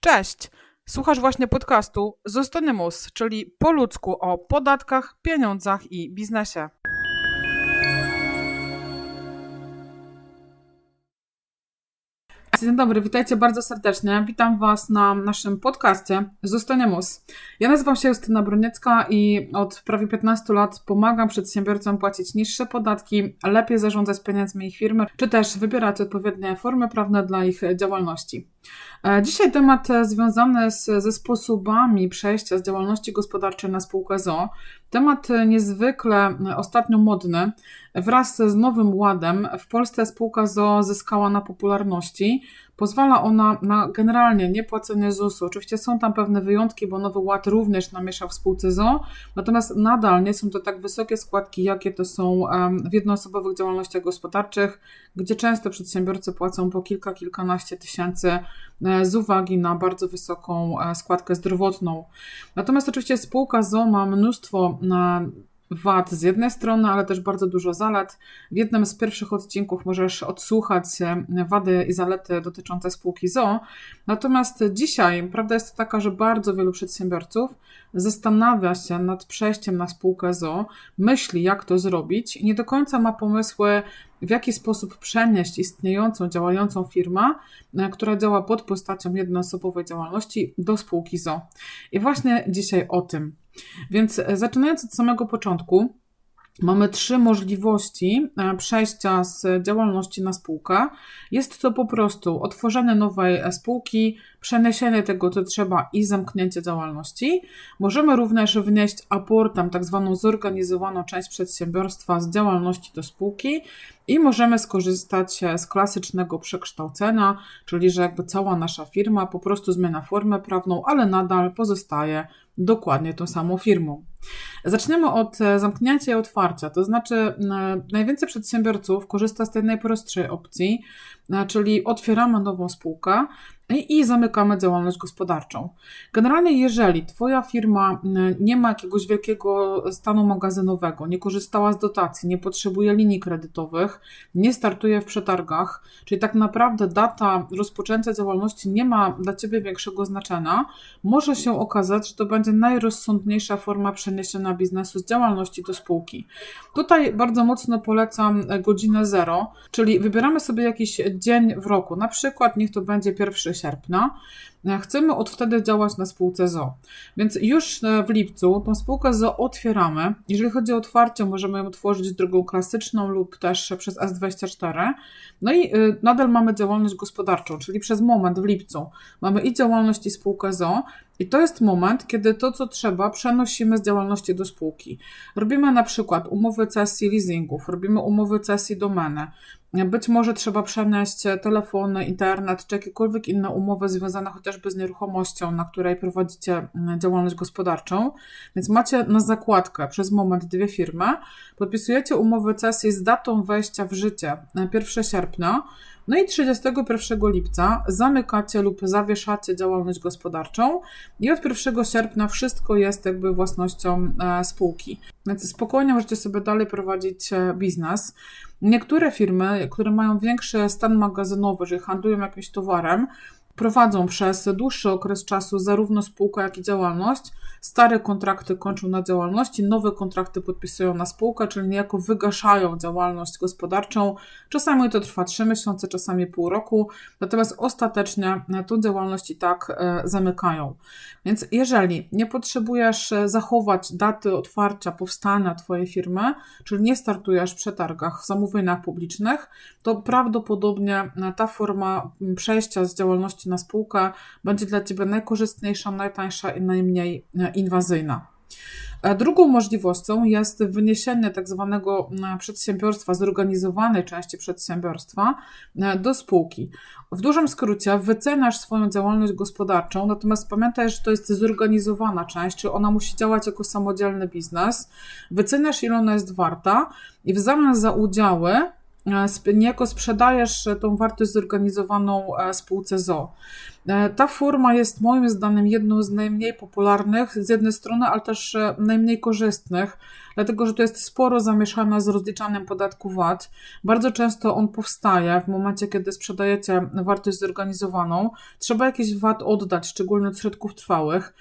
Cześć! Słuchasz właśnie podcastu Zostanymus, czyli po ludzku o podatkach, pieniądzach i biznesie. Dzień dobry, witajcie bardzo serdecznie. Witam Was na naszym podcaście Zostaniemy. Ja nazywam się Justyna Broniecka i od prawie 15 lat pomagam przedsiębiorcom płacić niższe podatki, lepiej zarządzać pieniędzmi ich firmy, czy też wybierać odpowiednie formy prawne dla ich działalności. E, dzisiaj temat związany z, ze sposobami przejścia z działalności gospodarczej na spółkę ZO. Temat niezwykle ostatnio modny. Wraz z Nowym Ładem w Polsce spółka ZO zyskała na popularności. Pozwala ona na generalnie niepłacenie ZUS-u. Oczywiście są tam pewne wyjątki, bo Nowy Ład również namieszał w spółce ZO, natomiast nadal nie są to tak wysokie składki, jakie to są w jednoosobowych działalnościach gospodarczych, gdzie często przedsiębiorcy płacą po kilka, kilkanaście tysięcy e, z uwagi na bardzo wysoką e, składkę zdrowotną. Natomiast oczywiście spółka ZO ma mnóstwo wad z jednej strony, ale też bardzo dużo zalet. W jednym z pierwszych odcinków możesz odsłuchać wady i zalety dotyczące spółki ZO. Natomiast dzisiaj prawda jest taka, że bardzo wielu przedsiębiorców zastanawia się nad przejściem na spółkę ZO, myśli jak to zrobić i nie do końca ma pomysły, w jaki sposób przenieść istniejącą, działającą firmę, która działa pod postacią jednoosobowej działalności do spółki ZO. I właśnie dzisiaj o tym. Więc e, zaczynając od samego początku, Mamy trzy możliwości e, przejścia z działalności na spółkę. Jest to po prostu otworzenie nowej e, spółki, przeniesienie tego, co trzeba i zamknięcie działalności. Możemy również wnieść aportem tak zwaną zorganizowaną część przedsiębiorstwa z działalności do spółki i możemy skorzystać z klasycznego przekształcenia, czyli że jakby cała nasza firma po prostu zmienia formę prawną, ale nadal pozostaje dokładnie tą samą firmą. Zaczniemy od e, zamknięcia i otwarcia, to znaczy najwięcej przedsiębiorców korzysta z tej najprostszej opcji, e, czyli otwieramy nową spółkę, i zamykamy działalność gospodarczą. Generalnie, jeżeli Twoja firma nie ma jakiegoś wielkiego stanu magazynowego, nie korzystała z dotacji, nie potrzebuje linii kredytowych, nie startuje w przetargach, czyli tak naprawdę data rozpoczęcia działalności nie ma dla Ciebie większego znaczenia, może się okazać, że to będzie najrozsądniejsza forma przeniesienia biznesu z działalności do spółki. Tutaj bardzo mocno polecam godzinę zero, czyli wybieramy sobie jakiś dzień w roku, na przykład niech to będzie pierwszy sierpnia, chcemy od wtedy działać na spółce ZO. Więc już e, w lipcu tą spółkę ZO otwieramy. Jeżeli chodzi o otwarcie, możemy ją otworzyć drogą klasyczną lub też przez S24. No i e, nadal mamy działalność gospodarczą, czyli przez moment w lipcu mamy i działalność i spółkę ZO. I to jest moment, kiedy to, co trzeba, przenosimy z działalności do spółki. Robimy na przykład umowy cesji leasingów, robimy umowy cesji domeny, być może trzeba przenieść telefony, internet czy jakiekolwiek inne umowy związane chociażby z nieruchomością, na której prowadzicie działalność gospodarczą. Więc macie na zakładkę przez moment dwie firmy, podpisujecie umowy cesji z datą wejścia w życie 1 sierpnia, no i 31 lipca zamykacie lub zawieszacie działalność gospodarczą i od 1 sierpnia wszystko jest jakby własnością e, spółki. Więc spokojnie możecie sobie dalej prowadzić e, biznes. Niektóre firmy, które mają większy stan magazynowy, że handlują jakimś towarem, prowadzą przez dłuższy okres czasu zarówno spółkę, jak i działalność. Stare kontrakty kończą na działalności, nowe kontrakty podpisują na spółkę, czyli niejako wygaszają działalność gospodarczą. Czasami to trwa 3 miesiące, czasami pół roku, natomiast ostatecznie tą działalność i tak e, zamykają. Więc jeżeli nie potrzebujesz e, zachować daty otwarcia, powstania Twojej firmy, czyli nie startujesz w przetargach, zamówieniach publicznych, to prawdopodobnie ta forma przejścia z działalności na spółkę będzie dla Ciebie najkorzystniejsza, najtańsza i najmniej e, inwazyjna. E, drugą możliwością jest wyniesienie tak zwanego e, przedsiębiorstwa, zorganizowanej części przedsiębiorstwa do spółki. W dużym skrócie wyceniasz swoją działalność gospodarczą, natomiast pamiętaj, że to jest zorganizowana część, czy ona musi działać jako samodzielny biznes. Wyceniasz, ile ona jest warta i w zamian za udziały niejako sprzedajesz e, tą wartość zorganizowaną e, spółce ZO. Ta forma jest moim zdaniem jedną z najmniej popularnych z jednej strony, ale też najmniej korzystnych, dlatego że to jest sporo zamieszane z rozliczaniem podatku VAT. Bardzo często on powstaje w momencie, kiedy sprzedajecie wartość zorganizowaną. Trzeba jakiś VAT oddać, szczególnie od środków trwałych,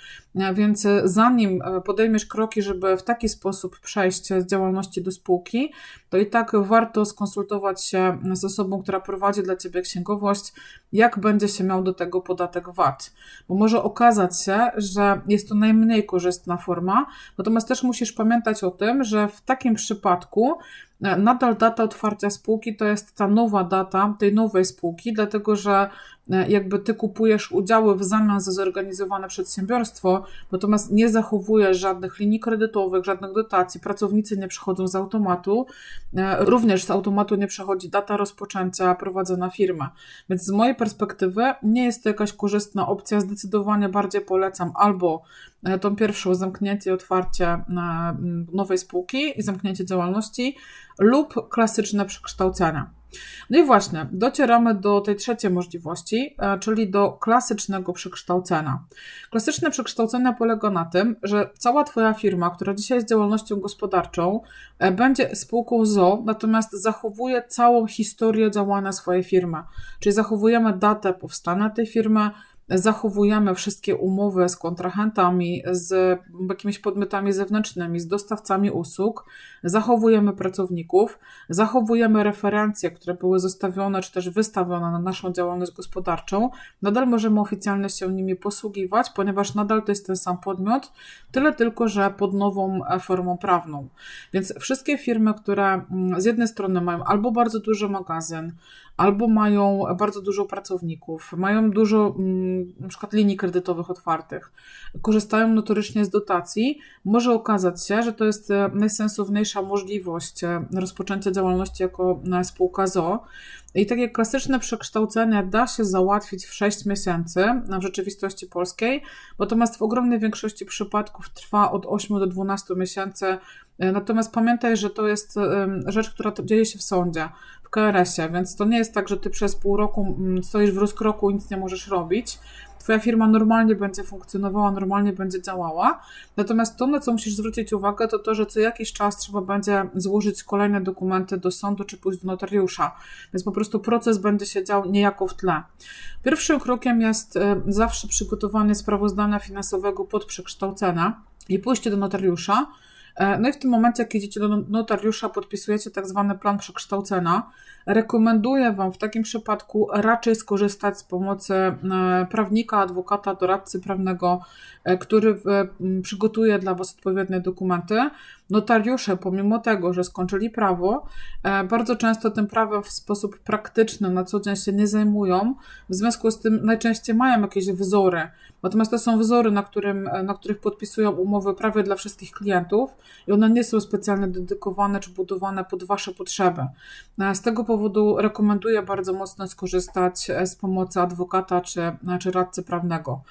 więc zanim podejmiesz kroki, żeby w taki sposób przejść z działalności do spółki, to i tak warto skonsultować się z osobą, która prowadzi dla Ciebie księgowość, jak będzie się miał do tego podatek VAT. Bo może okazać się, że jest to najmniej korzystna forma, natomiast też musisz pamiętać o tym, że w takim przypadku nadal data otwarcia spółki to jest ta nowa data tej nowej spółki, dlatego że e, jakby ty kupujesz udziały w zamian za zorganizowane przedsiębiorstwo, natomiast nie zachowujesz żadnych linii kredytowych, żadnych dotacji, pracownicy nie przychodzą z automatu, e, również z automatu nie przechodzi data rozpoczęcia prowadzona firma. Więc z mojej perspektywy nie jest to jakaś korzystna opcja, zdecydowanie bardziej polecam albo tą pierwszą zamknięcie i otwarcie nowej spółki i zamknięcie działalności, lub klasyczne przekształcenia. No i właśnie, docieramy do tej trzeciej możliwości, e, czyli do klasycznego przekształcenia. Klasyczne przekształcenie polega na tym, że cała Twoja firma, która dzisiaj jest działalnością gospodarczą, e, będzie spółką ZO, natomiast zachowuje całą historię działania swojej firmy. Czyli zachowujemy datę powstania tej firmy, zachowujemy wszystkie umowy z kontrahentami, z jakimiś podmiotami zewnętrznymi, z dostawcami usług, zachowujemy pracowników, zachowujemy referencje, które były zostawione czy też wystawione na naszą działalność gospodarczą. Nadal możemy oficjalnie się nimi posługiwać, ponieważ nadal to jest ten sam podmiot, tyle tylko, że pod nową formą prawną. Więc wszystkie firmy, które mm, z jednej strony mają albo bardzo duży magazyn, albo mają bardzo dużo pracowników, mają dużo mm, na przykład linii kredytowych otwartych, korzystają notorycznie z dotacji, może okazać się, że to jest e, najsensowniejsza możliwość e, rozpoczęcia działalności jako e, spółka ZO. I takie klasyczne przekształcenie da się załatwić w 6 miesięcy w rzeczywistości polskiej, natomiast w ogromnej większości przypadków trwa od 8 do 12 miesięcy. Natomiast pamiętaj, że to jest rzecz, która dzieje się w sądzie w KRS-ie, więc to nie jest tak, że ty przez pół roku mm, stoisz w rozkroku i nic nie możesz robić. Twoja firma normalnie będzie funkcjonowała, normalnie będzie działała. Natomiast to, na co musisz zwrócić uwagę, to to, że co jakiś czas trzeba będzie złożyć kolejne dokumenty do sądu czy pójść do notariusza. Więc po prostu proces będzie się dział niejako w tle. Pierwszym krokiem jest e, zawsze przygotowanie sprawozdania finansowego pod przekształcenia i pójście do notariusza E, no i w tym momencie, jak idziecie do notariusza, podpisujecie tak zwany plan przekształcenia. Rekomenduję Wam w takim przypadku raczej skorzystać z pomocy e, prawnika, adwokata, doradcy prawnego, e, który przygotuje dla Was odpowiednie dokumenty. Notariusze, pomimo tego, że skończyli prawo, bardzo często tym prawem w sposób praktyczny na co dzień się nie zajmują. W związku z tym najczęściej mają jakieś wzory. Natomiast to są wzory, na, którym, na których podpisują umowy prawie dla wszystkich klientów i one nie są specjalnie dedykowane czy budowane pod Wasze potrzeby. E, z tego powodu rekomenduję bardzo mocno skorzystać e, z pomocy adwokata czy, e, czy radcy prawnego.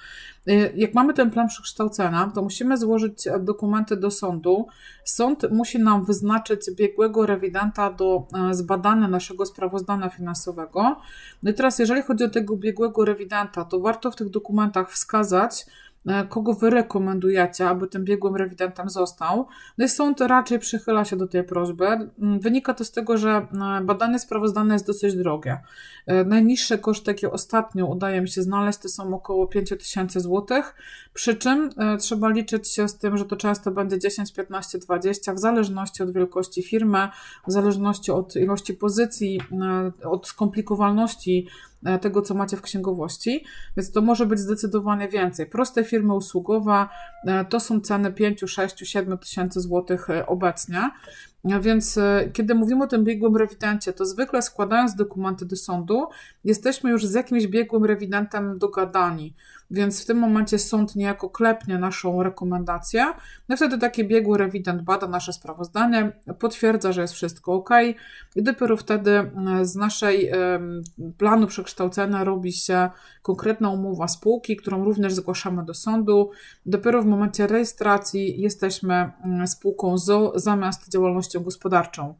Jak mamy ten plan przekształcenia, to musimy złożyć dokumenty do sądu. Sąd musi nam wyznaczyć biegłego rewidenta do zbadania naszego sprawozdania finansowego. No i teraz, jeżeli chodzi o tego biegłego rewidenta, to warto w tych dokumentach wskazać, E, kogo wy rekomendujecie, aby tym biegłym rewidentem został. No i sąd raczej przychyla się do tej prośby. Mm, wynika to z tego, że e, badanie sprawozdane jest dosyć drogie. E, najniższe koszty, jakie ostatnio udaje mi się znaleźć, to są około 5000 zł, przy czym trzeba liczyć się z tym, że to często będzie 10, 15, 20, w zależności od wielkości firmy, w zależności od ilości pozycji, od skomplikowalności E, tego, co macie w księgowości, więc to może być zdecydowanie więcej. Proste firmy usługowe e, to są ceny 5, 6, 7 tysięcy złotych e, obecnie. Więc kiedy mówimy o tym biegłym rewidencie, to zwykle składając dokumenty do sądu, jesteśmy już z jakimś biegłym rewidentem dogadani więc w tym momencie sąd niejako klepnie naszą rekomendację. No wtedy taki biegły rewident bada nasze sprawozdanie, potwierdza, że jest wszystko ok i dopiero wtedy e, z naszej planu przekształcenia robi się konkretna umowa spółki, którą również zgłaszamy do sądu. Dopiero w momencie rejestracji jesteśmy spółką ZO zamiast działalnością gospodarczą.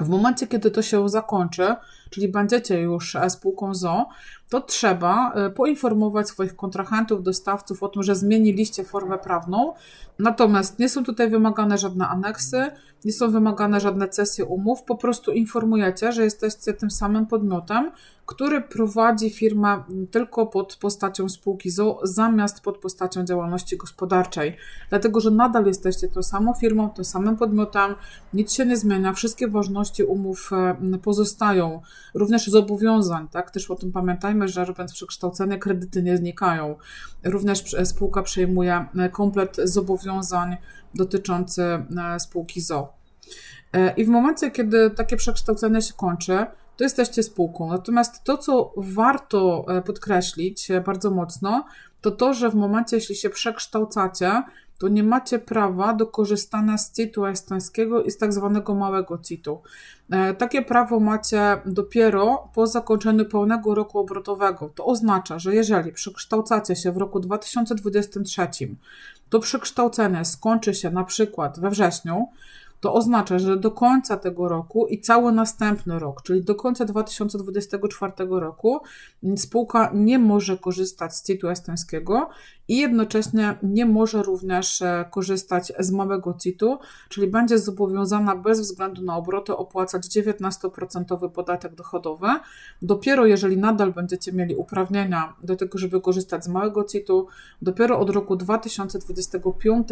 W momencie, kiedy to się zakończy, czyli będziecie już spółką ZO, to trzeba e, poinformować swoich kontrahentów, dostawców o tym, że zmieniliście formę prawną. Natomiast nie są tutaj wymagane żadne aneksy, nie są wymagane żadne cesje umów, po prostu informujecie, że jesteście tym samym podmiotem, który prowadzi firmę tylko pod postacią spółki ZO, zamiast pod postacią działalności gospodarczej. Dlatego, że nadal jesteście tą samą firmą, tym samym podmiotem, nic się nie zmienia, wszystkie ważności umów e, pozostają, również zobowiązań, tak? Też o tym pamiętajmy, że robiąc przekształcenie, kredyty nie znikają. Również spółka przejmuje e, komplet zobowiązań dotyczący e, spółki ZO. I w momencie, kiedy takie przekształcenie się kończy, to jesteście spółką. Natomiast to, co warto e, podkreślić e, bardzo mocno, to to, że w momencie, jeśli się przekształcacie, to nie macie prawa do korzystania z CIT-u estońskiego i z tak zwanego małego CIT-u. E, takie prawo macie dopiero po zakończeniu pełnego roku obrotowego. To oznacza, że jeżeli przekształcacie się w roku 2023, to przekształcenie skończy się na przykład we wrześniu, to oznacza, że do końca tego roku i cały następny rok, czyli do końca 2024 roku, spółka nie może korzystać z CIT-u estońskiego i jednocześnie nie może również e, korzystać z małego CIT-u, czyli będzie zobowiązana bez względu na obroty opłacać 19% podatek dochodowy. Dopiero jeżeli nadal będziecie mieli uprawnienia do tego, żeby korzystać z małego CIT-u, dopiero od roku 2025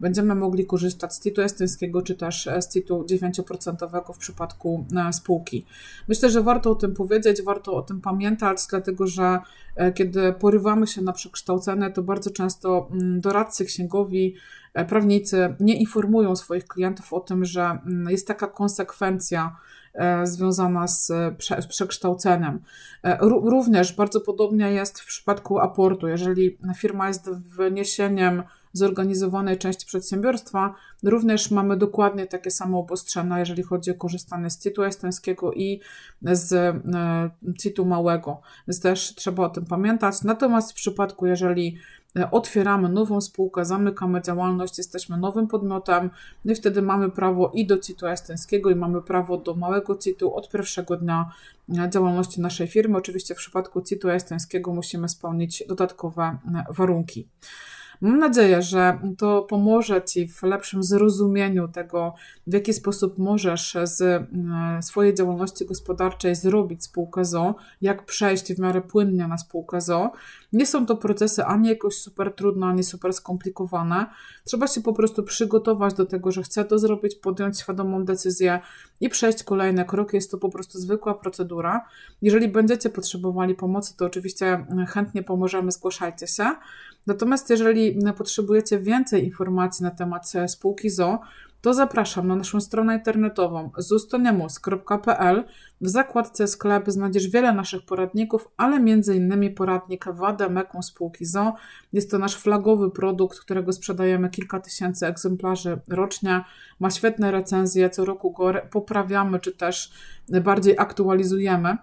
będziemy mogli korzystać z CIT-u estońskiego czy też z CIT-u 9% w przypadku e, spółki. Myślę, że warto o tym powiedzieć, warto o tym pamiętać, dlatego że e, kiedy porywamy się na przekształcenie, to bardzo często mm, doradcy księgowi, e, prawnicy nie informują swoich klientów o tym, że mm, jest taka konsekwencja związana z przekształceniem. Również bardzo podobnie jest w przypadku aportu. Jeżeli firma jest wyniesieniem zorganizowanej części przedsiębiorstwa, również mamy dokładnie takie samo obostrzenia, jeżeli chodzi o korzystanie z CIT-u estońskiego i z e, CIT-u małego. Więc też trzeba o tym pamiętać. Natomiast w przypadku, jeżeli e, otwieramy nową spółkę, zamykamy działalność, jesteśmy nowym podmiotem, no i wtedy mamy prawo i do CIT-u estońskiego, i mamy prawo do małego CIT-u od pierwszego dnia e, działalności naszej firmy. Oczywiście w przypadku CIT-u estońskiego musimy spełnić dodatkowe warunki. Mam nadzieję, że to pomoże Ci w lepszym zrozumieniu tego, w jaki sposób możesz z e, swojej działalności gospodarczej zrobić spółkę ZO, jak przejść w miarę płynnie na spółkę ZO. Nie są to procesy ani jakoś super trudne, ani super skomplikowane. Trzeba się po prostu przygotować do tego, że chcę to zrobić, podjąć świadomą decyzję i przejść kolejne kroki. Jest to po prostu zwykła procedura. Jeżeli będziecie potrzebowali pomocy, to oczywiście chętnie pomożemy, zgłaszajcie się. Natomiast jeżeli potrzebujecie więcej informacji na temat spółki ZO, to zapraszam na naszą stronę internetową zustoniamus.pl. W zakładce sklep znajdziesz wiele naszych poradników, ale m.in. poradnik Wadę Meką spółki ZO. Jest to nasz flagowy produkt, którego sprzedajemy kilka tysięcy egzemplarzy rocznie. Ma świetne recenzje, co roku go poprawiamy czy też bardziej aktualizujemy.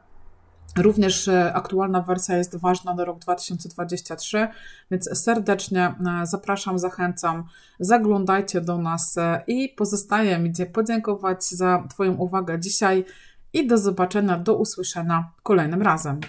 Również e, aktualna wersja jest ważna na rok 2023, więc serdecznie e, zapraszam, zachęcam, zaglądajcie do nas e, i pozostaje mi Cię podziękować za Twoją uwagę dzisiaj i do zobaczenia, do usłyszenia kolejnym razem.